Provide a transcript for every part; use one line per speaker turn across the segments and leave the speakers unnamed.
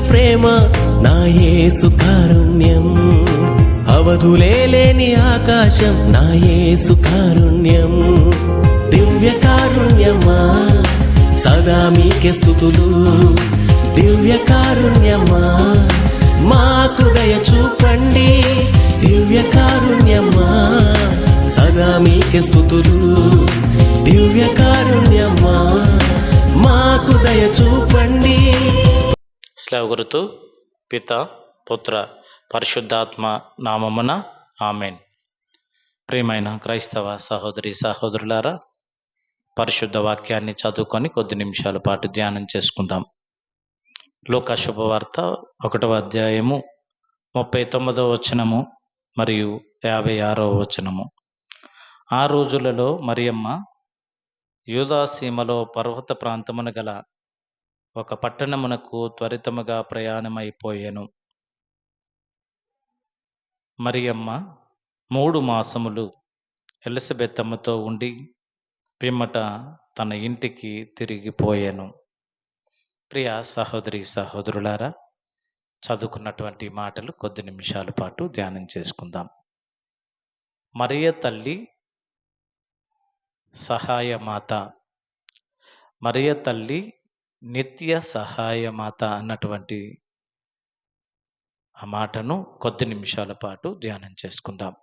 ప్రేమ నా యేసు కారుణ్యం. అవధులే లేని ఆకాశం నా యేసు కారుణ్యం. దివ్య కారుణ్యమా సదా మీకే స్థుతులు. దివ్య కారుణ్యమా మాకు దయ చూపండి. దివ్య కారుణ్యమా సదా మీకే స్థుతులు. దివ్య కారుణ్యమా మాకు దయ చూపండి.
స్లేవ గురుతు పిత పుత్ర పరిశుద్ధాత్మ నామమున ఆమెన్. ప్రియమైన క్రైస్తవ సహోదరి సహోదరులారా పరిశుద్ధ వాక్యాన్ని చదువుకొని కొద్ది నిమిషాల పాటు ధ్యానం చేసుకుందాం. లోక శుభవార్త ఒకటవ అధ్యాయము ముప్పై తొమ్మిదవ వచనము మరియు యాభై ఆరవ వచనము. ఆ రోజులలో మరియమ్మ యూదాసీమలో పర్వత ప్రాంతమున గల ఒక పట్టణమునకు త్వరితముగా ప్రయాణమైపోయాను. మరియమ్మ మూడు మాసములు ఎలిజబెత్తమ్మతో ఉండి పిమ్మట తన ఇంటికి తిరిగిపోయాను. ప్రియ సహోదరి సహోదరులారా చదువుకున్నటువంటి మాటలు కొద్ది నిమిషాల పాటు ధ్యానం చేసుకుందాం. మరియ తల్లి సహాయ మాత మరియ తల్లి నిత్య సహాయమాత అన్నటువంటి ఆ మాటను కొద్ది నిమిషాల పాటు ధ్యానం చేసుకుందాం.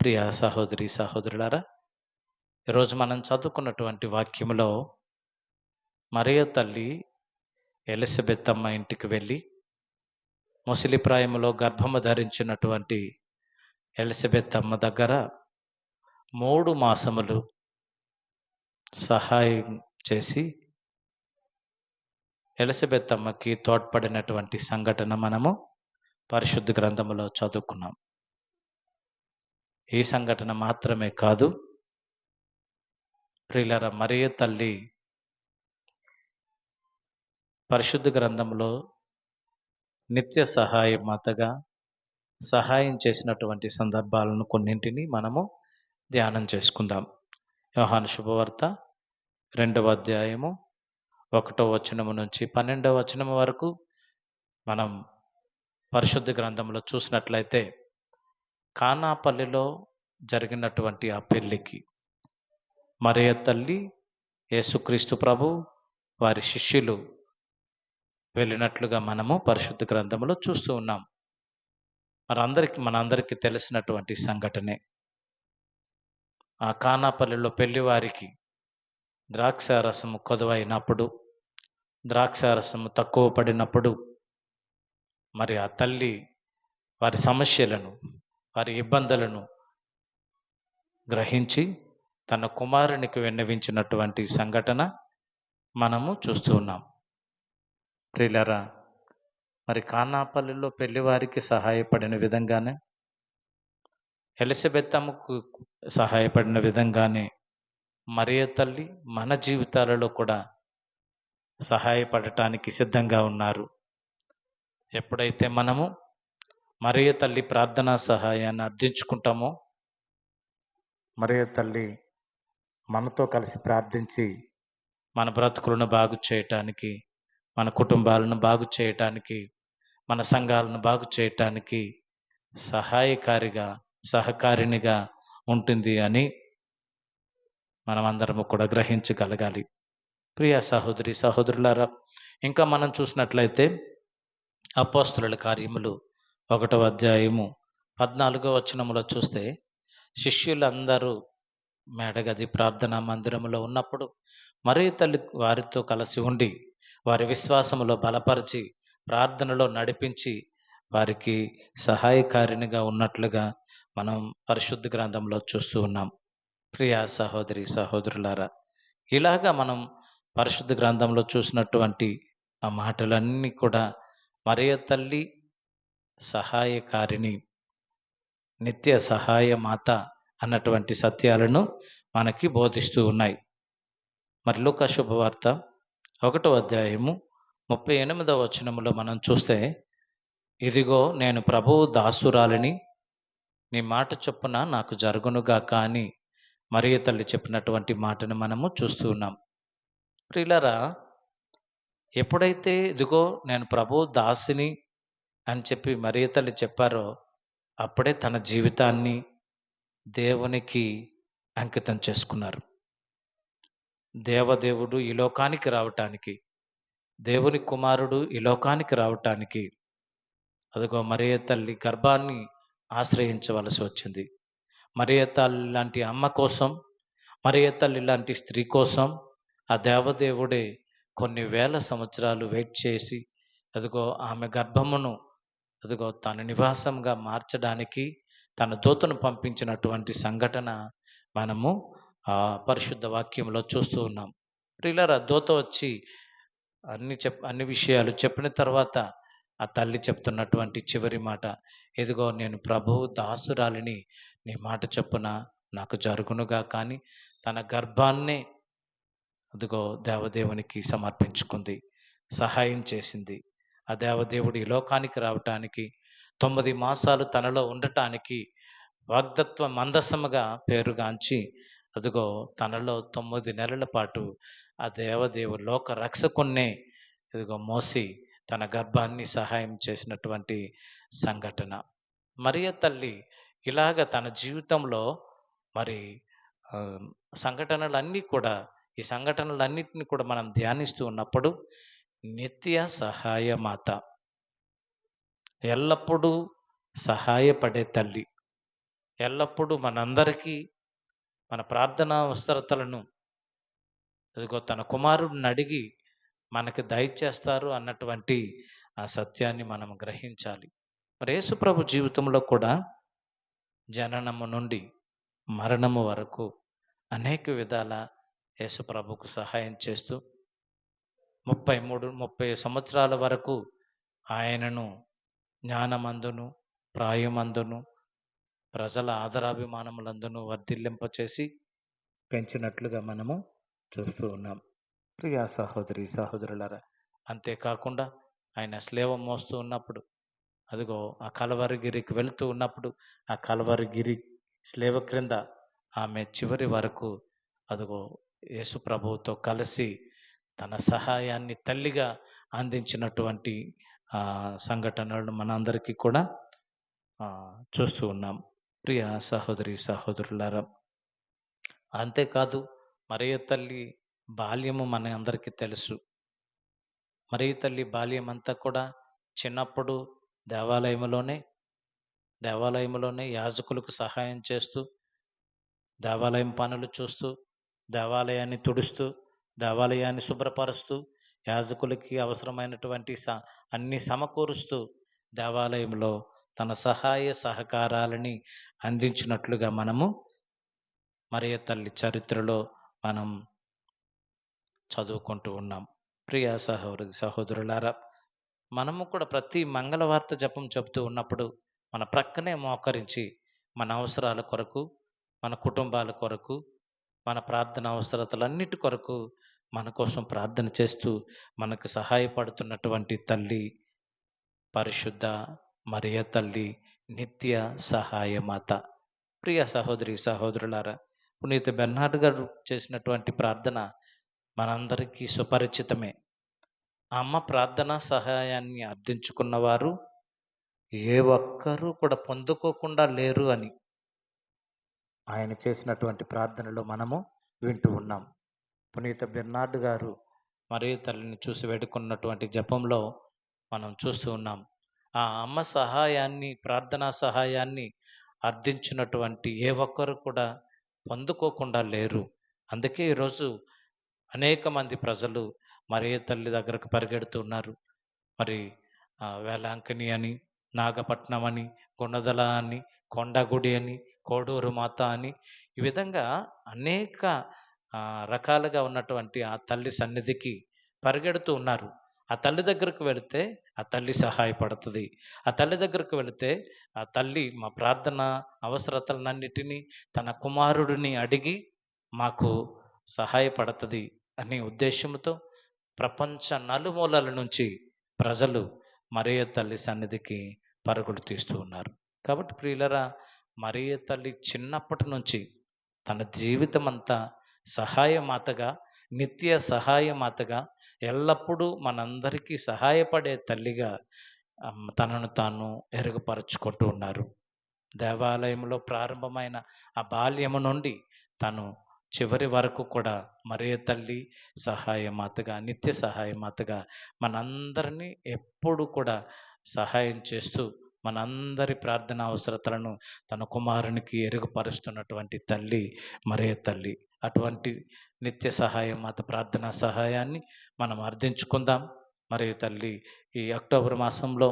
ప్రియ సహోదరి సహోదరులారా ఈరోజు మనం చదువుకున్నటువంటి వాక్యంలో మరియ తల్లి ఎలిజబెత్ అమ్మ ఇంటికి వెళ్ళి ముసలి ప్రాయములో గర్భము ధరించినటువంటి ఎలిజబెత్ అమ్మ దగ్గర మూడు మాసములు సహాయం చేసి ఎలిజబెత్ అమ్మకి తోడ్పడినటువంటి సంఘటన మనము పరిశుద్ధ గ్రంథములో చదువుకున్నాం. ఈ సంఘటన మాత్రమే కాదు ప్రియులర మరియ తల్లి పరిశుద్ధ గ్రంథంలో నిత్య సహాయ మాతగా సహాయం చేసినటువంటి సందర్భాలను కొన్నింటిని మనము ధ్యానం చేసుకుందాం. యోహాను శుభవార్త రెండవ అధ్యాయము ఒకటో వచనము నుంచి పన్నెండవ వచనము వరకు మనం పరిశుద్ధ గ్రంథంలో చూసినట్లయితే కానాపల్లిలో జరిగినటువంటి ఆ పెళ్ళికి మరియ తల్లి యేసుక్రీస్తు ప్రభు వారి శిష్యులు వెళ్ళినట్లుగా మనము పరిశుద్ధ గ్రంథంలో చూస్తూ ఉన్నాం. మనందరికి మనందరికీ తెలిసినటువంటి సంఘటనే. ఆ కానాపల్లిలో పెళ్ళి వారికి ద్రాక్షారసము కొదవైనప్పుడు ద్రాక్షారసము తక్కువ పడినప్పుడు మరి ఆ తల్లి వారి సమస్యలను వారి ఇబ్బందులను గ్రహించి తన కుమారునికి విన్నవించినటువంటి సంఘటన మనము చూస్తూ ఉన్నాం. మరి కానాపల్లిలో పెళ్ళివారికి సహాయపడిన విధంగానే ఎలిజబెత్తమ్మకు సహాయపడిన విధంగానే మరియ తల్లి మన జీవితాలలో కూడా సహాయపడటానికి సిద్ధంగా ఉన్నారు. ఎప్పుడైతే మనము మరియ తల్లి ప్రార్థనా సహాయాన్ని అర్థించుకుంటామో మరియ తల్లి మనతో కలిసి ప్రార్థించి మన బ్రతుకులను బాగు చేయటానికి మన కుటుంబాలను బాగు చేయటానికి మన సంఘాలను బాగు చేయటానికి సహాయకారిగా సహకారినిగా ఉంటుంది అని మనమందరము కూడా గ్రహించగలగాలి. ప్రియ సహోదరి సహోదరులారా ఇంకా మనం చూసినట్లయితే అపోస్తుల కార్యములు ఒకటవ అధ్యాయము పద్నాలుగో వచనములో చూస్తే శిష్యులందరూ మేడగది ప్రార్థనా మందిరములో ఉన్నప్పుడు మరీ తల్లి వారితో కలిసి ఉండి వారి విశ్వాసములో బలపరిచి ప్రార్థనలో నడిపించి వారికి సహాయకారినిగా ఉన్నట్లుగా మనం పరిశుద్ధ గ్రంథంలో చూస్తూ ఉన్నాం. ప్రియ సహోదరి సహోదరులారా ఇలాగా మనం పరిశుద్ధ గ్రంథంలో చూసినటువంటి ఆ మాటలన్నీ కూడా మరియ తల్లి సహాయకారిణి నిత్య సహాయ మాత అన్నటువంటి సత్యాలను మనకి బోధిస్తూ ఉన్నాయి. మరి లోక శుభవార్త ఒకటో అధ్యాయము ముప్పై ఎనిమిదవ వచనములో మనం చూస్తే ఇదిగో నేను ప్రభువు దాసురాలిని నీ మాట చొప్పున నాకు జరుగునుగా కానీ మరియ తల్లి చెప్పినటువంటి మాటను మనము చూస్తూ ఉన్నాం. ప్రియులరా ఎప్పుడైతే ఇదిగో నేను ప్రభు దాసిని అని చెప్పి మరియ తల్లి చెప్పారో అప్పుడే తన జీవితాన్ని దేవునికి అంకితం చేసుకున్నారు. దేవదేవుడు ఈ లోకానికి రావటానికి దేవుని కుమారుడు ఈ లోకానికి రావటానికి అదిగో మరియ తల్లి గర్భాన్ని ఆశ్రయించవలసి వచ్చింది. మరియ తల్లి లాంటి అమ్మ కోసం మరియ తల్లి లాంటి స్త్రీ కోసం ఆ దేవదేవుడే కొన్ని వేల సంవత్సరాలు వెయిట్ చేసి అదిగో ఆమె గర్భమును అదిగో తన నివాసంగా మార్చడానికి తన దూతను పంపించినటువంటి సంఘటన మనము పరిశుద్ధ వాక్యంలో చూస్తూ ఉన్నాం. ప్రియులారా దూత వచ్చి అన్ని చెప్ అన్ని విషయాలు చెప్పిన తర్వాత ఆ తల్లి చెప్తున్నటువంటి చివరి మాట ఇదిగో నేను ప్రభు దాసురాలిని నీ మాట చొప్పున నాకు జరుగునుగా కానీ తన గర్భాన్నే అదిగో దేవదేవునికి సమర్పించుకుంది సహాయం చేసింది. ఆ దేవదేవుడు ఈ లోకానికి రావటానికి తొమ్మిది మాసాలు తనలో ఉండటానికి వాగ్దత్వ మందసముగా పేరుగాంచి అదిగో తనలో తొమ్మిది నెలల పాటు ఆ దేవదేవు లోక రక్షకున్నే ఇదిగో మోసి తన గర్భాన్ని సహాయం చేసినటువంటి సంఘటన. మరియ తల్లి ఇలాగ తన జీవితంలో మరి సంఘటనలన్నీ కూడా ఈ సంఘటనలన్నింటిని కూడా మనం ధ్యానిస్తూ ఉన్నప్పుడు నిత్య సహాయమాత ఎల్లప్పుడూ సహాయపడే తల్లి. ఎల్లప్పుడూ మనందరికీ మన ప్రార్థనా అవసరతలను ఇదిగో తన కుమారుడిని అడిగి మనకి దయచేస్తారు అన్నటువంటి ఆ సత్యాన్ని మనం గ్రహించాలి. మరి యేసుప్రభు జీవితంలో కూడా జననము నుండి మరణము వరకు అనేక విధాల యేసుప్రభుకు సహాయం చేస్తూ ముప్పై మూడు ముప్పై సంవత్సరాల వరకు ఆయనను జ్ఞానమందును ప్రాయమందును ప్రజల ఆదరాభిమానములందును వర్ధిల్లింపచేసి పెంచినట్లుగా మనము చూస్తూ ఉన్నాం. ప్రియా సహోదరి సహోదరులరా అంతేకాకుండా ఆయన స్లేవ మోస్తూ ఉన్నప్పుడు అదిగో ఆ కలవరిగిరికి వెళుతూ ఉన్నప్పుడు ఆ కలవరిగిరి స్లేవ క్రింద ఆమె చివరి వరకు అదిగో యేసు ప్రభువుతో కలిసి తన సహాయాన్ని తల్లిగా అందించినటువంటి సంఘటనలను మనందరికీ కూడా చూస్తూ ఉన్నాం. ప్రియ సహోదరి సహోదరులారా అంతేకాదు మరియ తల్లి బాల్యము మన అందరికీ తెలుసు. మరియ తల్లి బాల్యం అంతా కూడా చిన్నప్పుడు దేవాలయంలోనే దేవాలయంలోనే యాజకులకు సహాయం చేస్తూ దేవాలయం పనులు చూస్తూ దేవాలయాన్ని తుడుస్తూ దేవాలయాన్ని శుభ్రపరుస్తూ యాజకులకి అవసరమైనటువంటి స అన్ని సమకూరుస్తూ దేవాలయంలో తన సహాయ సహకారాలని అందించినట్లుగా మనము మరియ తల్లి చరిత్రలో మనం చదువుకుంటూ ఉన్నాం. ప్రియ సహోదరి సహోదరులారా మనము కూడా ప్రతి మంగళవార్త జపం చెబుతూ ఉన్నప్పుడు మన ప్రక్కనే మోకరించి మన అవసరాల కొరకు మన కుటుంబాల కొరకు మన ప్రార్థన అవసరతలన్నిటి కొరకు మన కోసం ప్రార్థన చేస్తూ మనకు సహాయపడుతున్నటువంటి తల్లి పరిశుద్ధ మరియ తల్లి నిత్య సహాయమాత ప్రియ సహోదరి సహోదరులారా పునీత బెర్నార్డ్ గారు చేసినటువంటి ప్రార్థన మనందరికీ సుపరిచితమే. అమ్మ ప్రార్థన సహాయాన్ని అర్థించుకున్నవారు ఏ ఒక్కరూ కూడా పొందుకోకుండా లేరు అని ఆయన చేసినటువంటి ప్రార్థనలో మనము వింటూ ఉన్నాం. పునీత బెర్నార్డ్ గారు మరియు తల్లిని చూసి వేడుకున్నటువంటి జపంలో మనం చూస్తూ ఉన్నాం. ఆ అమ్మ సహాయాన్ని ప్రార్థనా సహాయాన్ని అర్థించినటువంటి ఏ ఒక్కరు కూడా పొందుకోకుండా లేరు. అందుకే ఈరోజు అనేక మంది ప్రజలు మరే తల్లి దగ్గరకు పరిగెడుతున్నారు. మరి వేలాంకని అని నాగపట్నం అని గుణదల అని కొండగుడి అని కోడూరు మాత అని ఈ విధంగా అనేక రకాలుగా ఉన్నటువంటి ఆ తల్లి సన్నిధికి పరిగెడుతూ ఉన్నారు. ఆ తల్లి దగ్గరకు వెళితే ఆ తల్లి సహాయపడుతుంది. ఆ తల్లి దగ్గరకు వెళితే ఆ తల్లి మా ప్రార్థన అవసరతలన్నిటినీ తన కుమారుడిని అడిగి మాకు సహాయపడుతుంది అనే ఉద్దేశంతో ప్రపంచ నలుమూలల నుంచి ప్రజలు మరియ తల్లి సన్నిధికి పరుగులు తీస్తూ ఉన్నారు. కాబట్టి ప్రియులరా మరియ తల్లి చిన్నప్పటి నుంచి తన జీవితం అంతా సహాయ మాతగా నిత్య సహాయమాతగా ఎల్లప్పుడూ మనందరికీ సహాయపడే తల్లిగా తనను తాను ఎరుగుపరుచుకుంటూ ఉన్నారు. దేవాలయంలో ప్రారంభమైన ఆ బాల్యము నుండి తను చివరి వరకు కూడా మరే తల్లి సహాయమాతగా నిత్య సహాయమాతగా మనందరినీ ఎప్పుడు కూడా సహాయం చేస్తూ మనందరి ప్రార్థన అవసరతలను తన కుమారునికి ఎరుగుపరుస్తున్నటువంటి తల్లి మరే తల్లి. అటువంటి నిత్య సహాయం మాత ప్రార్థనా సహాయాన్ని మనం అర్థించుకుందాం. మరియు తల్లి ఈ అక్టోబర్ మాసంలో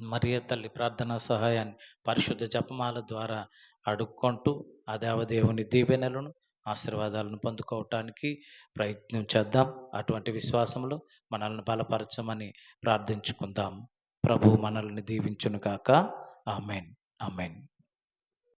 మరియ తల్లి ప్రార్థనా సహాయాన్ని పరిశుద్ధ జపమాల ద్వారా అడుక్కుంటూ ఆ దేవదేవుని దీవెనలను ఆశీర్వాదాలను పొందుకోవటానికి ప్రయత్నం చేద్దాం. అటువంటి విశ్వాసంలో మనల్ని బలపరచమని ప్రార్థించుకుందాం. ప్రభు మనల్ని దీవించును కాక ఆమెన్. ఆమెన్.